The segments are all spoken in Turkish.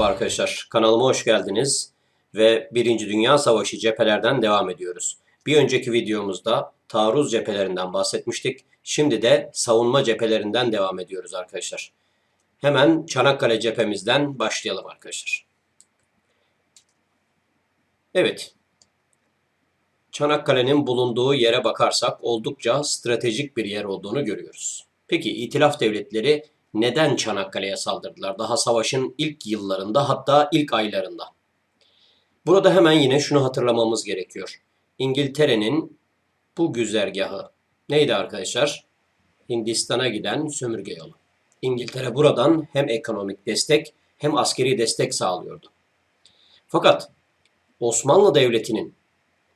Merhaba arkadaşlar, kanalıma hoş geldiniz ve Birinci Dünya Savaşı cephelerden devam ediyoruz. Bir önceki videomuzda taarruz cephelerinden bahsetmiştik. Şimdi de savunma cephelerinden devam ediyoruz arkadaşlar. Hemen Çanakkale cephemizden başlayalım arkadaşlar. Evet, Çanakkale'nin bulunduğu yere bakarsak oldukça stratejik bir yer olduğunu görüyoruz. Peki İtilaf devletleri neden Çanakkale'ye saldırdılar? Daha savaşın ilk yıllarında hatta ilk aylarında. Burada hemen yine şunu hatırlamamız gerekiyor. İngiltere'nin bu güzergahı neydi arkadaşlar? Hindistan'a giden sömürge yolu. İngiltere buradan hem ekonomik destek hem askeri destek sağlıyordu. Fakat Osmanlı Devleti'nin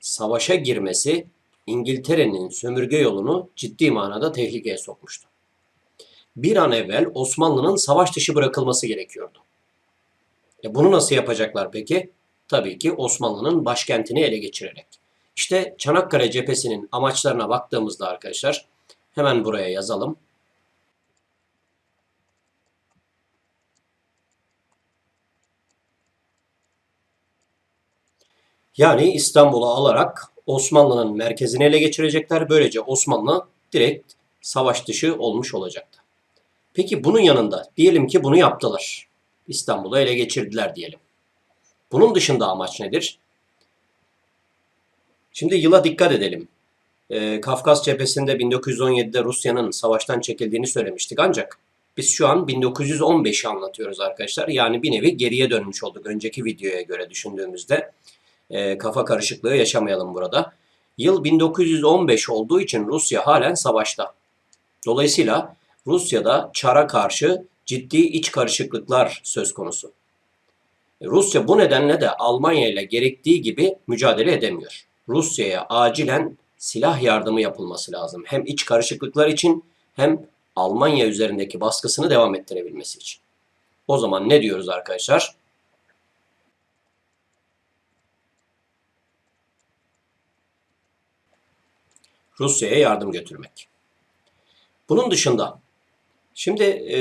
savaşa girmesi İngiltere'nin sömürge yolunu ciddi manada tehlikeye sokmuştu. Bir an evvel Osmanlı'nın savaş dışı bırakılması gerekiyordu. E bunu nasıl yapacaklar peki? Tabii ki Osmanlı'nın başkentini ele geçirerek. İşte Çanakkale cephesinin amaçlarına baktığımızda arkadaşlar hemen buraya yazalım. Yani İstanbul'u alarak Osmanlı'nın merkezini ele geçirecekler. Böylece Osmanlı direkt savaş dışı olmuş olacaktı. Peki bunun yanında diyelim ki bunu yaptılar. İstanbul'u ele geçirdiler diyelim. Bunun dışında amaç nedir? Şimdi yıla dikkat edelim. Ee, Kafkas cephesinde 1917'de Rusya'nın savaştan çekildiğini söylemiştik ancak biz şu an 1915'i anlatıyoruz arkadaşlar. Yani bir nevi geriye dönmüş olduk önceki videoya göre düşündüğümüzde. E, kafa karışıklığı yaşamayalım burada. Yıl 1915 olduğu için Rusya halen savaşta. Dolayısıyla Rusya'da Çar'a karşı ciddi iç karışıklıklar söz konusu. Rusya bu nedenle de Almanya ile gerektiği gibi mücadele edemiyor. Rusya'ya acilen silah yardımı yapılması lazım. Hem iç karışıklıklar için hem Almanya üzerindeki baskısını devam ettirebilmesi için. O zaman ne diyoruz arkadaşlar? Rusya'ya yardım götürmek. Bunun dışında şimdi e,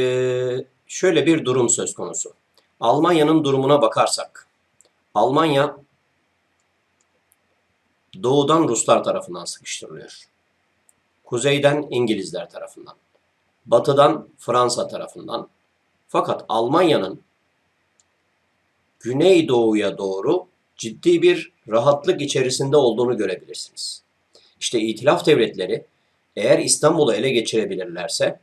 şöyle bir durum söz konusu. Almanya'nın durumuna bakarsak, Almanya doğudan Ruslar tarafından sıkıştırılıyor. Kuzeyden İngilizler tarafından. Batıdan Fransa tarafından. Fakat Almanya'nın güneydoğuya doğru ciddi bir rahatlık içerisinde olduğunu görebilirsiniz. İşte İtilaf devletleri eğer İstanbul'u ele geçirebilirlerse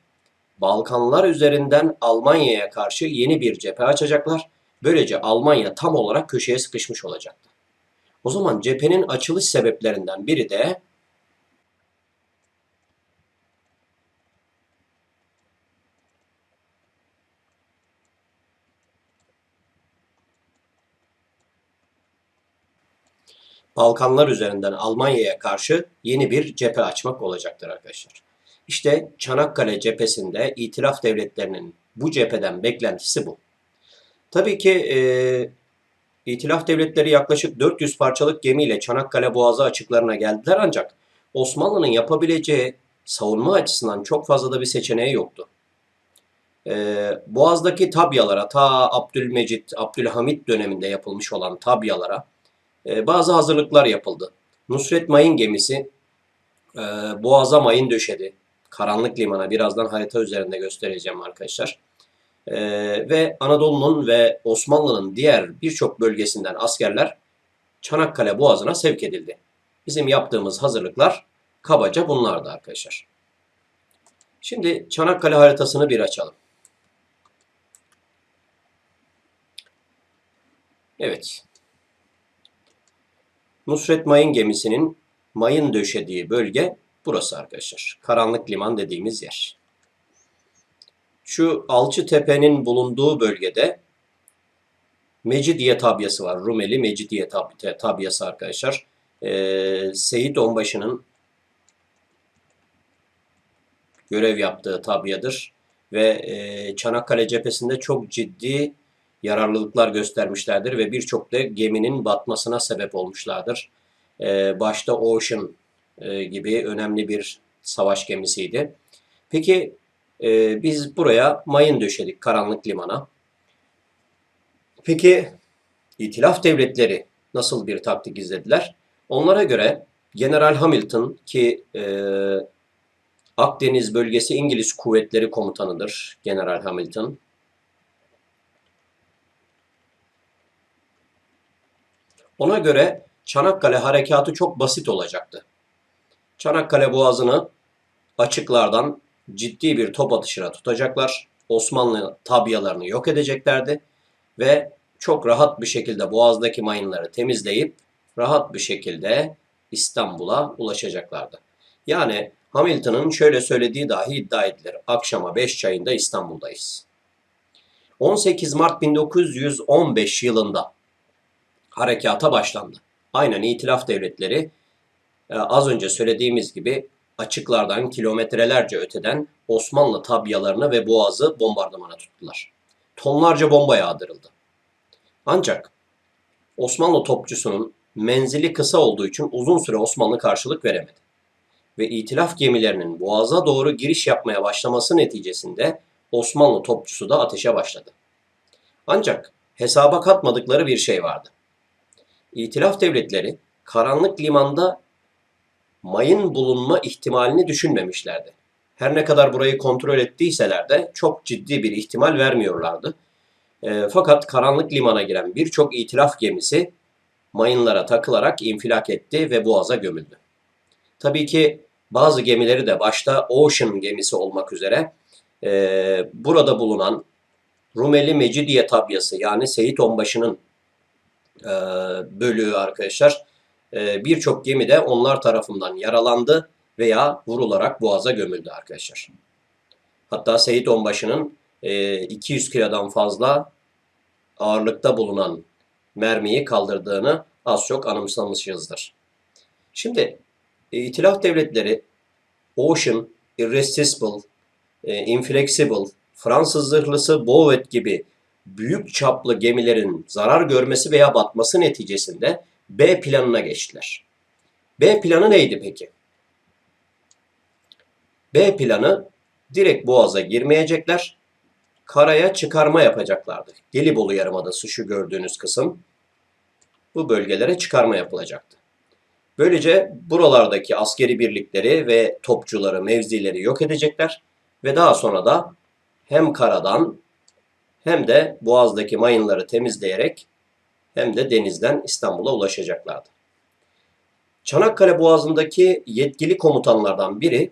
Balkanlar üzerinden Almanya'ya karşı yeni bir cephe açacaklar. Böylece Almanya tam olarak köşeye sıkışmış olacaktı. O zaman cephenin açılış sebeplerinden biri de Balkanlar üzerinden Almanya'ya karşı yeni bir cephe açmak olacaktır arkadaşlar. İşte Çanakkale cephesinde itilaf devletlerinin bu cepheden beklentisi bu. Tabii ki e, itilaf devletleri yaklaşık 400 parçalık gemiyle Çanakkale Boğazı açıklarına geldiler ancak Osmanlı'nın yapabileceği savunma açısından çok fazla da bir seçeneği yoktu. E, Boğaz'daki tabyalara ta Abdülmecit, Abdülhamit döneminde yapılmış olan tabyalara e, bazı hazırlıklar yapıldı. Nusret Mayın gemisi e, Boğaz'a mayın döşedi. Karanlık limana birazdan harita üzerinde göstereceğim arkadaşlar. E, ve Anadolu'nun ve Osmanlı'nın diğer birçok bölgesinden askerler Çanakkale Boğazı'na sevk edildi. Bizim yaptığımız hazırlıklar kabaca bunlardı arkadaşlar. Şimdi Çanakkale haritasını bir açalım. Evet. Nusret Mayın gemisinin mayın döşediği bölge burası arkadaşlar. Karanlık liman dediğimiz yer. Şu Alçı Tepe'nin bulunduğu bölgede Mecidiye tabyası var. Rumeli Mecidiye tab tabyası arkadaşlar. Ee, Seyit Onbaşı'nın görev yaptığı tabyadır. Ve e, Çanakkale cephesinde çok ciddi yararlılıklar göstermişlerdir ve birçok da geminin batmasına sebep olmuşlardır. Ee, başta Ocean e, gibi önemli bir savaş gemisiydi. Peki e, biz buraya mayın döşedik karanlık limana. Peki İtilaf devletleri nasıl bir taktik izlediler? Onlara göre General Hamilton ki e, Akdeniz bölgesi İngiliz kuvvetleri komutanıdır General Hamilton. Ona göre Çanakkale harekatı çok basit olacaktı. Çanakkale Boğazı'nı açıklardan ciddi bir top atışına tutacaklar. Osmanlı tabyalarını yok edeceklerdi ve çok rahat bir şekilde Boğaz'daki mayınları temizleyip rahat bir şekilde İstanbul'a ulaşacaklardı. Yani Hamilton'ın şöyle söylediği dahi iddia edilir. Akşama 5 çayında İstanbul'dayız. 18 Mart 1915 yılında harekata başlandı. Aynen İtilaf devletleri az önce söylediğimiz gibi açıklardan kilometrelerce öteden Osmanlı tabyalarını ve boğazı bombardımana tuttular. Tonlarca bomba yağdırıldı. Ancak Osmanlı topçusunun menzili kısa olduğu için uzun süre Osmanlı karşılık veremedi. Ve itilaf gemilerinin boğaza doğru giriş yapmaya başlaması neticesinde Osmanlı topçusu da ateşe başladı. Ancak hesaba katmadıkları bir şey vardı. İtilaf devletleri karanlık limanda mayın bulunma ihtimalini düşünmemişlerdi. Her ne kadar burayı kontrol ettiyseler de çok ciddi bir ihtimal vermiyorlardı. E, fakat karanlık limana giren birçok itilaf gemisi mayınlara takılarak infilak etti ve boğaza gömüldü. Tabii ki bazı gemileri de başta Ocean gemisi olmak üzere e, burada bulunan Rumeli Mecidiye tabyası yani Seyit Onbaşı'nın e, bölüğü arkadaşlar birçok gemi de onlar tarafından yaralandı veya vurularak boğaza gömüldü arkadaşlar. Hatta Seyit Onbaşı'nın e, 200 kilodan fazla ağırlıkta bulunan mermiyi kaldırdığını az çok anımsamışızdır. Şimdi e, İtilaf devletleri Ocean, Irresistible, e, Inflexible, Fransız zırhlısı Bouvet gibi büyük çaplı gemilerin zarar görmesi veya batması neticesinde B planına geçtiler. B planı neydi peki? B planı direkt boğaza girmeyecekler, karaya çıkarma yapacaklardı. Gelibolu Yarımadası şu gördüğünüz kısım. Bu bölgelere çıkarma yapılacaktı. Böylece buralardaki askeri birlikleri ve topçuları, mevzileri yok edecekler ve daha sonra da hem karadan hem de boğazdaki mayınları temizleyerek hem de denizden İstanbul'a ulaşacaklardı. Çanakkale Boğazı'ndaki yetkili komutanlardan biri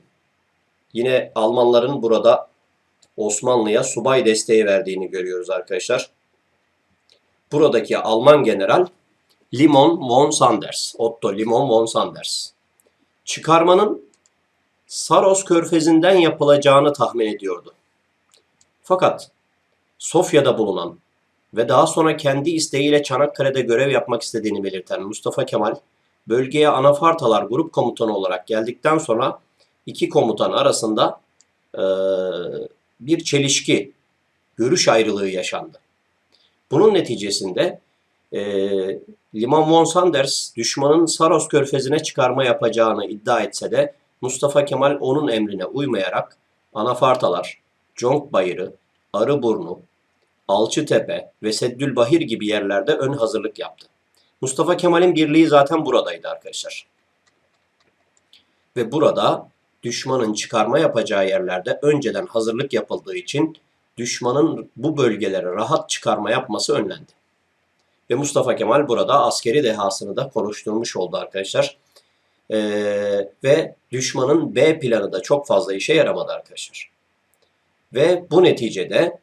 yine Almanların burada Osmanlı'ya subay desteği verdiğini görüyoruz arkadaşlar. Buradaki Alman general Limon von Sanders, Otto Limon von Sanders. Çıkarmanın Saros körfezinden yapılacağını tahmin ediyordu. Fakat Sofya'da bulunan ve daha sonra kendi isteğiyle Çanakkale'de görev yapmak istediğini belirten Mustafa Kemal, bölgeye anafartalar grup komutanı olarak geldikten sonra iki komutan arasında e, bir çelişki, görüş ayrılığı yaşandı. Bunun neticesinde e, Liman von Sanders düşmanın Saros körfezine çıkarma yapacağını iddia etse de Mustafa Kemal onun emrine uymayarak Anafartalar, Conk Bayırı, Arıburnu, Alçıtepe ve Seddülbahir gibi yerlerde ön hazırlık yaptı. Mustafa Kemal'in birliği zaten buradaydı arkadaşlar. Ve burada düşmanın çıkarma yapacağı yerlerde önceden hazırlık yapıldığı için düşmanın bu bölgelere rahat çıkarma yapması önlendi. Ve Mustafa Kemal burada askeri dehasını da konuşturmuş oldu arkadaşlar. Ee, ve düşmanın B planı da çok fazla işe yaramadı arkadaşlar. Ve bu neticede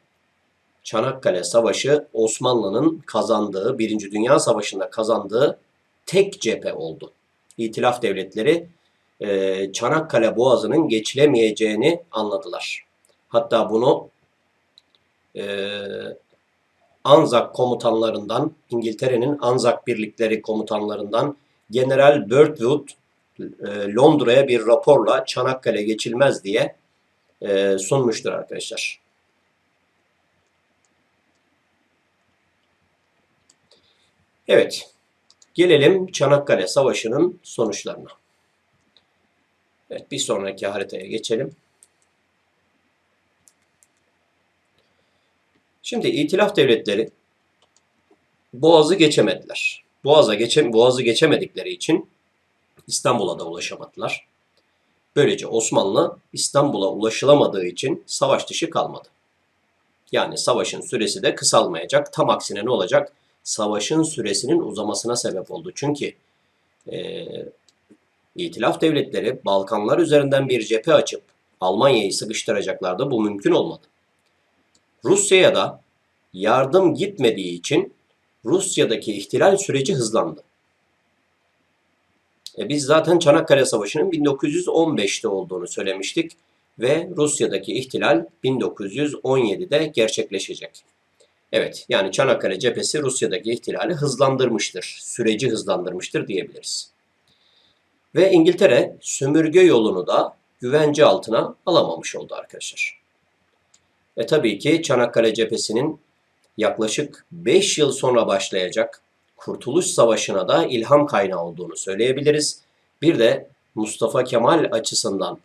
Çanakkale Savaşı Osmanlı'nın kazandığı, Birinci Dünya Savaşı'nda kazandığı tek cephe oldu. İtilaf devletleri e, Çanakkale Boğazı'nın geçilemeyeceğini anladılar. Hatta bunu e, Anzak komutanlarından, İngiltere'nin Anzak birlikleri komutanlarından General Birdwood e, Londra'ya bir raporla Çanakkale geçilmez diye e, sunmuştur arkadaşlar. Evet, gelelim Çanakkale Savaşı'nın sonuçlarına. Evet, bir sonraki haritaya geçelim. Şimdi İtilaf devletleri Boğaz'ı geçemediler. Boğaz'a geçe, Boğaz'ı geçemedikleri için İstanbul'a da ulaşamadılar. Böylece Osmanlı İstanbul'a ulaşılamadığı için savaş dışı kalmadı. Yani savaşın süresi de kısalmayacak. Tam aksine ne olacak? Savaşın süresinin uzamasına sebep oldu. Çünkü e, İtilaf devletleri Balkanlar üzerinden bir cephe açıp Almanya'yı sıkıştıracaklardı. Bu mümkün olmadı. Rusya'ya da yardım gitmediği için Rusya'daki ihtilal süreci hızlandı. E biz zaten Çanakkale Savaşı'nın 1915'te olduğunu söylemiştik ve Rusya'daki ihtilal 1917'de gerçekleşecek. Evet, yani Çanakkale cephesi Rusya'daki ihtilali hızlandırmıştır, süreci hızlandırmıştır diyebiliriz. Ve İngiltere sömürge yolunu da güvence altına alamamış oldu arkadaşlar. Ve tabii ki Çanakkale cephesinin yaklaşık 5 yıl sonra başlayacak Kurtuluş Savaşı'na da ilham kaynağı olduğunu söyleyebiliriz. Bir de Mustafa Kemal açısından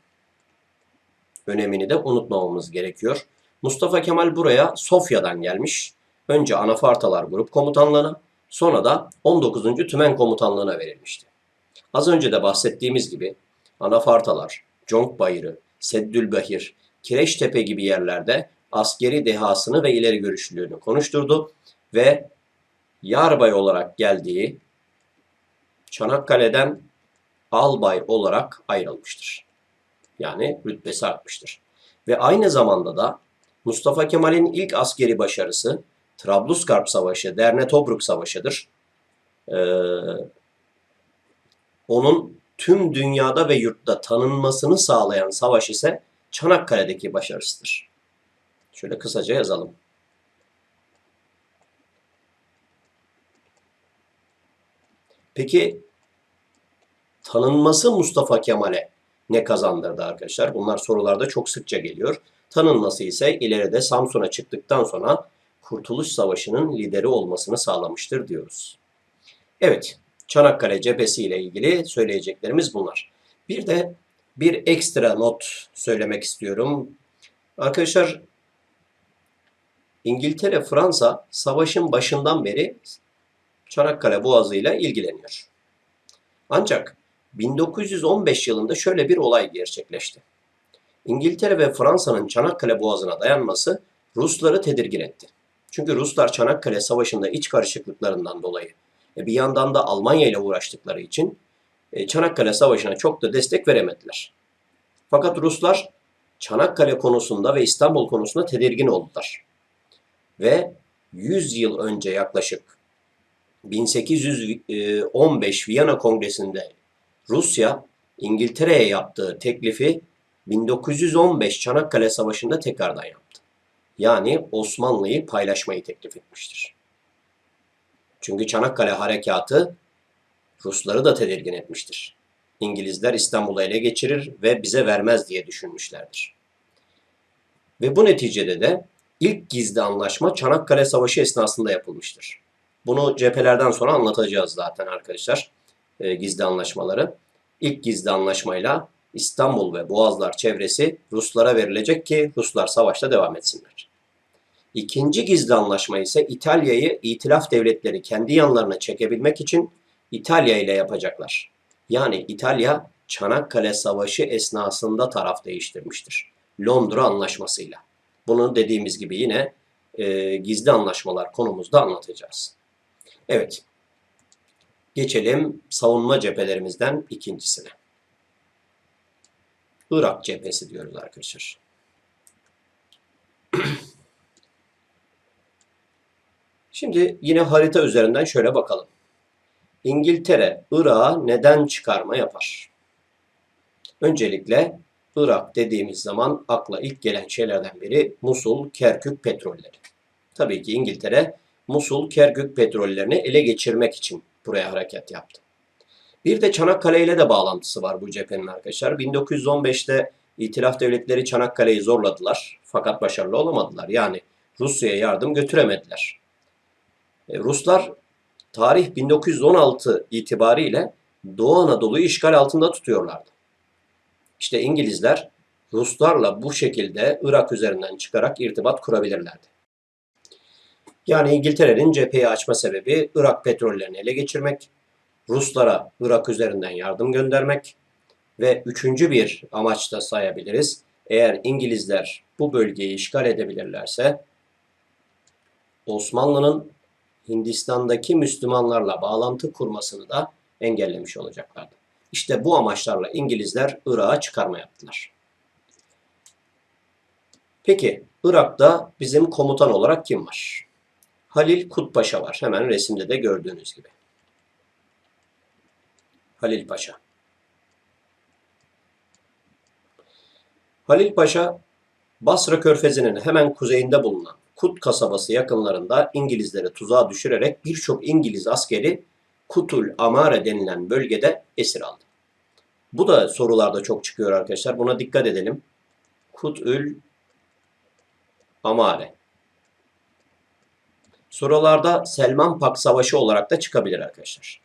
önemini de unutmamamız gerekiyor. Mustafa Kemal buraya Sofya'dan gelmiş. Önce Anafartalar Grup Komutanlığı'na, sonra da 19. Tümen Komutanlığı'na verilmişti. Az önce de bahsettiğimiz gibi Anafartalar, Conk Bayırı, Seddülbahir, Kireçtepe gibi yerlerde askeri dehasını ve ileri görüşlülüğünü konuşturdu ve yarbay olarak geldiği Çanakkale'den albay olarak ayrılmıştır. Yani rütbesi artmıştır. Ve aynı zamanda da Mustafa Kemal'in ilk askeri başarısı Trablusgarp Savaşı, Derne Tobruk Savaşı'dır. Ee, onun tüm dünyada ve yurtta tanınmasını sağlayan savaş ise Çanakkale'deki başarısıdır. Şöyle kısaca yazalım. Peki tanınması Mustafa Kemal'e ne kazandırdı arkadaşlar? Bunlar sorularda çok sıkça geliyor. Tanınması ise ileride Samsun'a çıktıktan sonra Kurtuluş Savaşı'nın lideri olmasını sağlamıştır diyoruz. Evet, Çanakkale cephesi ile ilgili söyleyeceklerimiz bunlar. Bir de bir ekstra not söylemek istiyorum. Arkadaşlar İngiltere, Fransa savaşın başından beri Çanakkale Boğazı ile ilgileniyor. Ancak 1915 yılında şöyle bir olay gerçekleşti. İngiltere ve Fransa'nın Çanakkale Boğazı'na dayanması Rusları tedirgin etti. Çünkü Ruslar Çanakkale Savaşı'nda iç karışıklıklarından dolayı e, bir yandan da Almanya ile uğraştıkları için e, Çanakkale Savaşı'na çok da destek veremediler. Fakat Ruslar Çanakkale konusunda ve İstanbul konusunda tedirgin oldular. Ve 100 yıl önce yaklaşık 1815 Viyana Kongresi'nde Rusya İngiltere'ye yaptığı teklifi 1915 Çanakkale Savaşı'nda tekrardan yaptı. Yani Osmanlı'yı paylaşmayı teklif etmiştir. Çünkü Çanakkale Harekatı Rusları da tedirgin etmiştir. İngilizler İstanbul'u ele geçirir ve bize vermez diye düşünmüşlerdir. Ve bu neticede de ilk gizli anlaşma Çanakkale Savaşı esnasında yapılmıştır. Bunu cephelerden sonra anlatacağız zaten arkadaşlar. E, gizli anlaşmaları. İlk gizli anlaşmayla İstanbul ve Boğazlar çevresi Ruslara verilecek ki Ruslar savaşta devam etsinler. İkinci gizli anlaşma ise İtalya'yı itilaf devletleri kendi yanlarına çekebilmek için İtalya ile yapacaklar. Yani İtalya Çanakkale Savaşı esnasında taraf değiştirmiştir. Londra Anlaşması'yla. Bunu dediğimiz gibi yine e, gizli anlaşmalar konumuzda anlatacağız. Evet. Geçelim savunma cephelerimizden ikincisine. Irak cephesi diyoruz arkadaşlar. Şimdi yine harita üzerinden şöyle bakalım. İngiltere Irak'a neden çıkarma yapar? Öncelikle Irak dediğimiz zaman akla ilk gelen şeylerden biri Musul, Kerkük petrolleri. Tabii ki İngiltere Musul, Kerkük petrollerini ele geçirmek için buraya hareket yaptı. Bir de Çanakkale ile de bağlantısı var bu cephenin arkadaşlar. 1915'te İtilaf devletleri Çanakkale'yi zorladılar fakat başarılı olamadılar. Yani Rusya'ya yardım götüremediler. E, Ruslar tarih 1916 itibariyle Doğu Anadolu'yu işgal altında tutuyorlardı. İşte İngilizler Ruslarla bu şekilde Irak üzerinden çıkarak irtibat kurabilirlerdi. Yani İngiltere'nin cepheyi açma sebebi Irak petrollerini ele geçirmek, Ruslara Irak üzerinden yardım göndermek ve üçüncü bir amaç da sayabiliriz. Eğer İngilizler bu bölgeyi işgal edebilirlerse Osmanlı'nın Hindistan'daki Müslümanlarla bağlantı kurmasını da engellemiş olacaklardı. İşte bu amaçlarla İngilizler Irak'a çıkarma yaptılar. Peki Irak'ta bizim komutan olarak kim var? Halil Kutpaşa var. Hemen resimde de gördüğünüz gibi. Halil Paşa. Halil Paşa Basra Körfezi'nin hemen kuzeyinde bulunan Kut kasabası yakınlarında İngilizleri tuzağa düşürerek birçok İngiliz askeri Kutul Amare denilen bölgede esir aldı. Bu da sorularda çok çıkıyor arkadaşlar. Buna dikkat edelim. Kutül Amare. Sorularda Selman Pak Savaşı olarak da çıkabilir arkadaşlar.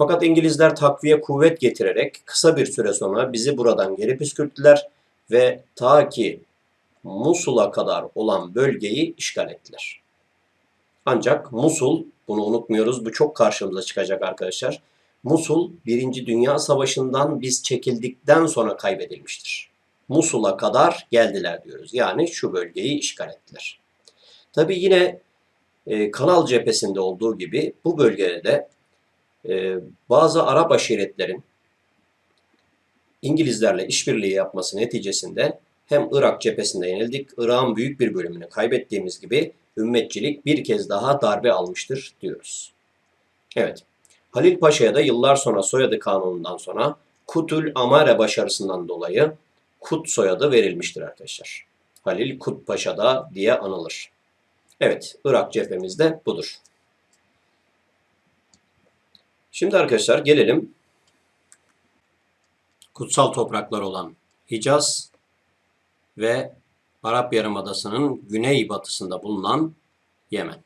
Fakat İngilizler takviye kuvvet getirerek kısa bir süre sonra bizi buradan geri püskürttüler ve ta ki Musul'a kadar olan bölgeyi işgal ettiler. Ancak Musul, bunu unutmuyoruz, bu çok karşımıza çıkacak arkadaşlar. Musul, Birinci Dünya Savaşı'ndan biz çekildikten sonra kaybedilmiştir. Musul'a kadar geldiler diyoruz. Yani şu bölgeyi işgal ettiler. Tabi yine e, Kanal cephesinde olduğu gibi bu bölgede de e, bazı Arap aşiretlerin İngilizlerle işbirliği yapması neticesinde hem Irak cephesinde yenildik, Irak'ın büyük bir bölümünü kaybettiğimiz gibi ümmetçilik bir kez daha darbe almıştır diyoruz. Evet, Halil Paşa'ya da yıllar sonra soyadı kanunundan sonra Kutul Amare başarısından dolayı Kut soyadı verilmiştir arkadaşlar. Halil Kut Paşa da diye anılır. Evet, Irak cephemiz de budur. Şimdi arkadaşlar gelelim kutsal topraklar olan Hicaz ve Arap Yarımadası'nın güney batısında bulunan Yemen.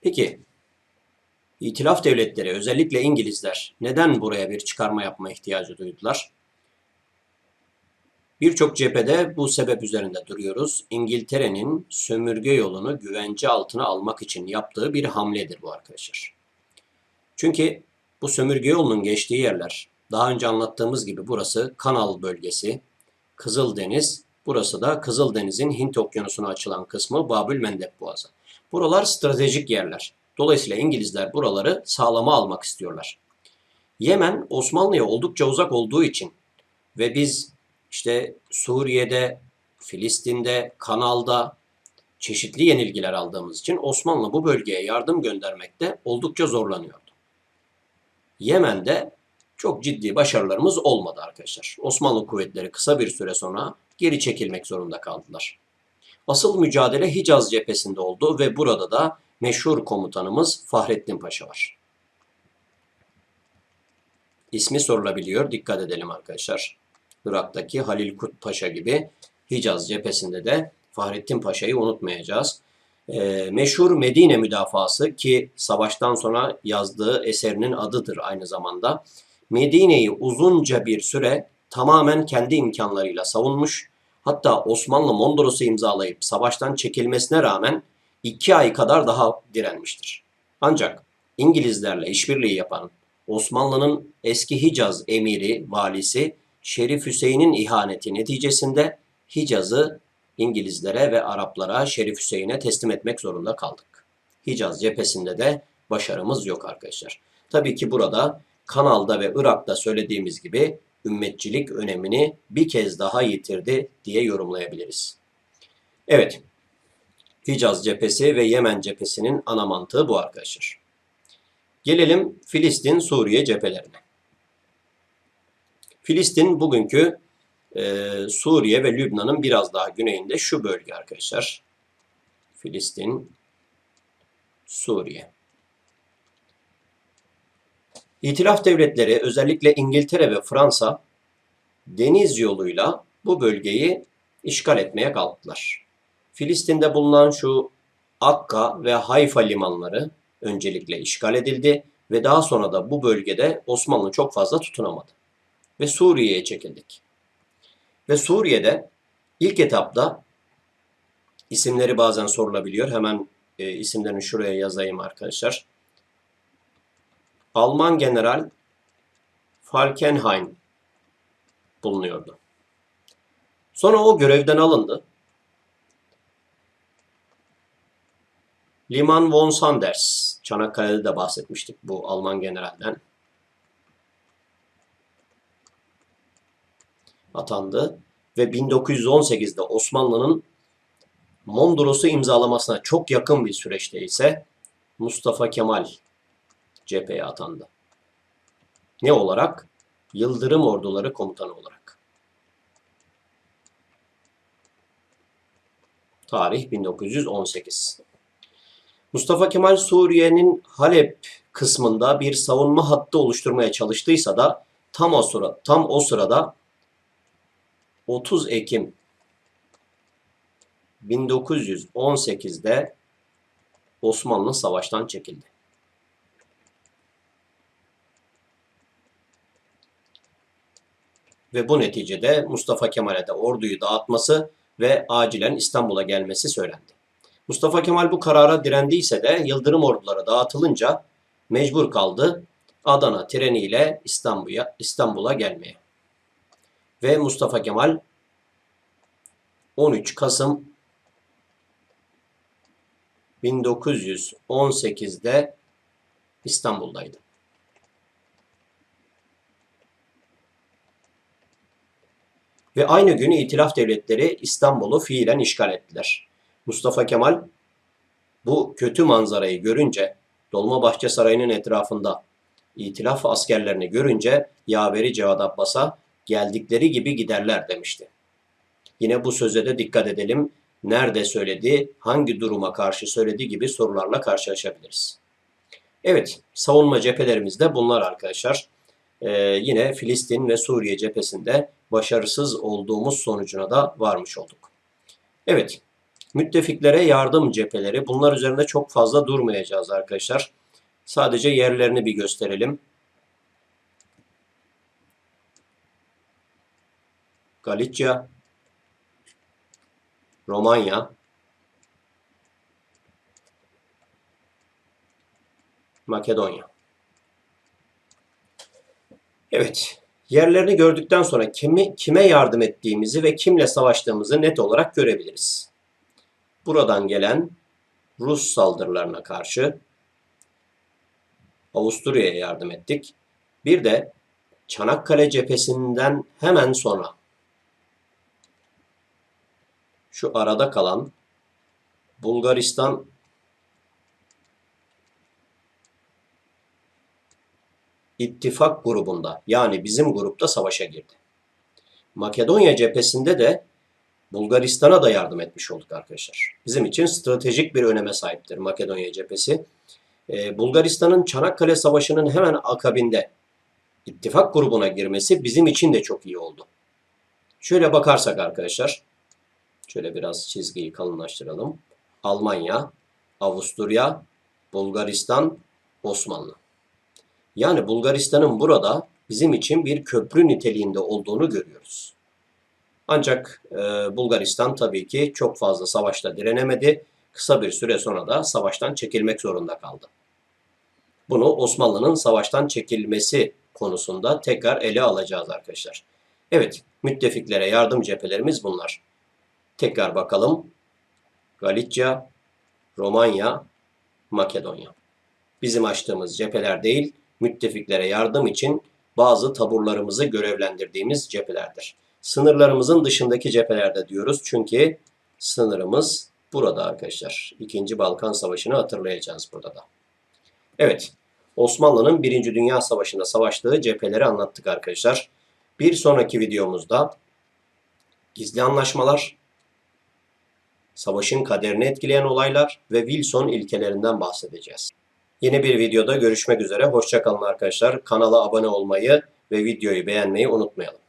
Peki İtilaf devletleri özellikle İngilizler neden buraya bir çıkarma yapma ihtiyacı duydular? Birçok cephede bu sebep üzerinde duruyoruz. İngiltere'nin sömürge yolunu güvence altına almak için yaptığı bir hamledir bu arkadaşlar. Çünkü bu sömürge yolunun geçtiği yerler daha önce anlattığımız gibi burası Kanal bölgesi, Kızıldeniz, burası da Kızıldeniz'in Hint Okyanusu'na açılan kısmı Babül Mendeb Boğazı. Buralar stratejik yerler. Dolayısıyla İngilizler buraları sağlama almak istiyorlar. Yemen Osmanlı'ya oldukça uzak olduğu için ve biz işte Suriye'de, Filistin'de, Kanal'da çeşitli yenilgiler aldığımız için Osmanlı bu bölgeye yardım göndermekte oldukça zorlanıyordu. Yemen'de çok ciddi başarılarımız olmadı arkadaşlar. Osmanlı kuvvetleri kısa bir süre sonra geri çekilmek zorunda kaldılar. Asıl mücadele Hicaz cephesinde oldu ve burada da meşhur komutanımız Fahrettin Paşa var. İsmi sorulabiliyor. Dikkat edelim arkadaşlar. Irak'taki Halil Kut Paşa gibi Hicaz cephesinde de Fahrettin Paşa'yı unutmayacağız. E, meşhur Medine müdafası ki savaştan sonra yazdığı eserinin adıdır aynı zamanda. Medine'yi uzunca bir süre tamamen kendi imkanlarıyla savunmuş. Hatta Osmanlı Mondros'u imzalayıp savaştan çekilmesine rağmen iki ay kadar daha direnmiştir. Ancak İngilizlerle işbirliği yapan Osmanlı'nın eski Hicaz emiri, valisi Şerif Hüseyin'in ihaneti neticesinde Hicaz'ı İngilizlere ve Araplara Şerif Hüseyin'e teslim etmek zorunda kaldık. Hicaz cephesinde de başarımız yok arkadaşlar. Tabii ki burada Kanal'da ve Irak'ta söylediğimiz gibi ümmetçilik önemini bir kez daha yitirdi diye yorumlayabiliriz. Evet, Hicaz cephesi ve Yemen cephesinin ana mantığı bu arkadaşlar. Gelelim Filistin-Suriye cephelerine. Filistin bugünkü e, Suriye ve Lübnan'ın biraz daha güneyinde şu bölge arkadaşlar. Filistin, Suriye. İtilaf devletleri özellikle İngiltere ve Fransa deniz yoluyla bu bölgeyi işgal etmeye kalktılar. Filistin'de bulunan şu Akka ve Hayfa limanları öncelikle işgal edildi ve daha sonra da bu bölgede Osmanlı çok fazla tutunamadı ve Suriye'ye çekildik. Ve Suriye'de ilk etapta isimleri bazen sorulabiliyor. Hemen e, isimlerini şuraya yazayım arkadaşlar. Alman General Falkenhayn bulunuyordu. Sonra o görevden alındı. Liman von Sanders, Çanakkale'de de bahsetmiştik bu Alman generalden. Atandı ve 1918'de Osmanlı'nın Mondros'u imzalamasına çok yakın bir süreçte ise Mustafa Kemal cepheye atandı. Ne olarak? Yıldırım Orduları Komutanı olarak. Tarih 1918. Mustafa Kemal Suriye'nin Halep kısmında bir savunma hattı oluşturmaya çalıştıysa da tam o sıra tam o sırada 30 Ekim 1918'de Osmanlı savaştan çekildi. Ve bu neticede Mustafa Kemal'e de orduyu dağıtması ve acilen İstanbul'a gelmesi söylendi. Mustafa Kemal bu karara direndiyse de Yıldırım orduları dağıtılınca mecbur kaldı Adana treniyle İstanbul'a İstanbul'a gelmeye. Ve Mustafa Kemal 13 Kasım 1918'de İstanbul'daydı. Ve aynı gün İtilaf Devletleri İstanbul'u fiilen işgal ettiler. Mustafa Kemal bu kötü manzarayı görünce Dolmabahçe Sarayı'nın etrafında İtilaf askerlerini görünce yaveri Cevat Abbas'a geldikleri gibi giderler demişti. Yine bu söze de dikkat edelim. Nerede söyledi, hangi duruma karşı söyledi gibi sorularla karşılaşabiliriz. Evet, savunma cephelerimizde bunlar arkadaşlar. Ee, yine Filistin ve Suriye cephesinde başarısız olduğumuz sonucuna da varmış olduk. Evet, müttefiklere yardım cepheleri. Bunlar üzerinde çok fazla durmayacağız arkadaşlar. Sadece yerlerini bir gösterelim. Galicia, Romanya, Makedonya. Evet, yerlerini gördükten sonra kimi, kime yardım ettiğimizi ve kimle savaştığımızı net olarak görebiliriz. Buradan gelen Rus saldırılarına karşı Avusturya'ya yardım ettik. Bir de Çanakkale cephesinden hemen sonra şu arada kalan Bulgaristan ittifak grubunda yani bizim grupta savaşa girdi. Makedonya cephesinde de Bulgaristan'a da yardım etmiş olduk arkadaşlar. Bizim için stratejik bir öneme sahiptir Makedonya cephesi. Ee, Bulgaristan'ın Çanakkale Savaşı'nın hemen akabinde ittifak grubuna girmesi bizim için de çok iyi oldu. Şöyle bakarsak arkadaşlar, şöyle biraz çizgiyi kalınlaştıralım. Almanya, Avusturya, Bulgaristan, Osmanlı. Yani Bulgaristan'ın burada bizim için bir köprü niteliğinde olduğunu görüyoruz. Ancak e, Bulgaristan tabii ki çok fazla savaşta direnemedi. Kısa bir süre sonra da savaştan çekilmek zorunda kaldı. Bunu Osmanlı'nın savaştan çekilmesi konusunda tekrar ele alacağız arkadaşlar. Evet, müttefiklere yardım cephelerimiz bunlar. Tekrar bakalım. Galicia, Romanya, Makedonya. Bizim açtığımız cepheler değil, müttefiklere yardım için bazı taburlarımızı görevlendirdiğimiz cephelerdir. Sınırlarımızın dışındaki cephelerde diyoruz çünkü sınırımız burada arkadaşlar. İkinci Balkan Savaşı'nı hatırlayacağız burada da. Evet, Osmanlı'nın Birinci Dünya Savaşı'nda savaştığı cepheleri anlattık arkadaşlar. Bir sonraki videomuzda gizli anlaşmalar, savaşın kaderini etkileyen olaylar ve Wilson ilkelerinden bahsedeceğiz. Yeni bir videoda görüşmek üzere. Hoşçakalın arkadaşlar. Kanala abone olmayı ve videoyu beğenmeyi unutmayalım.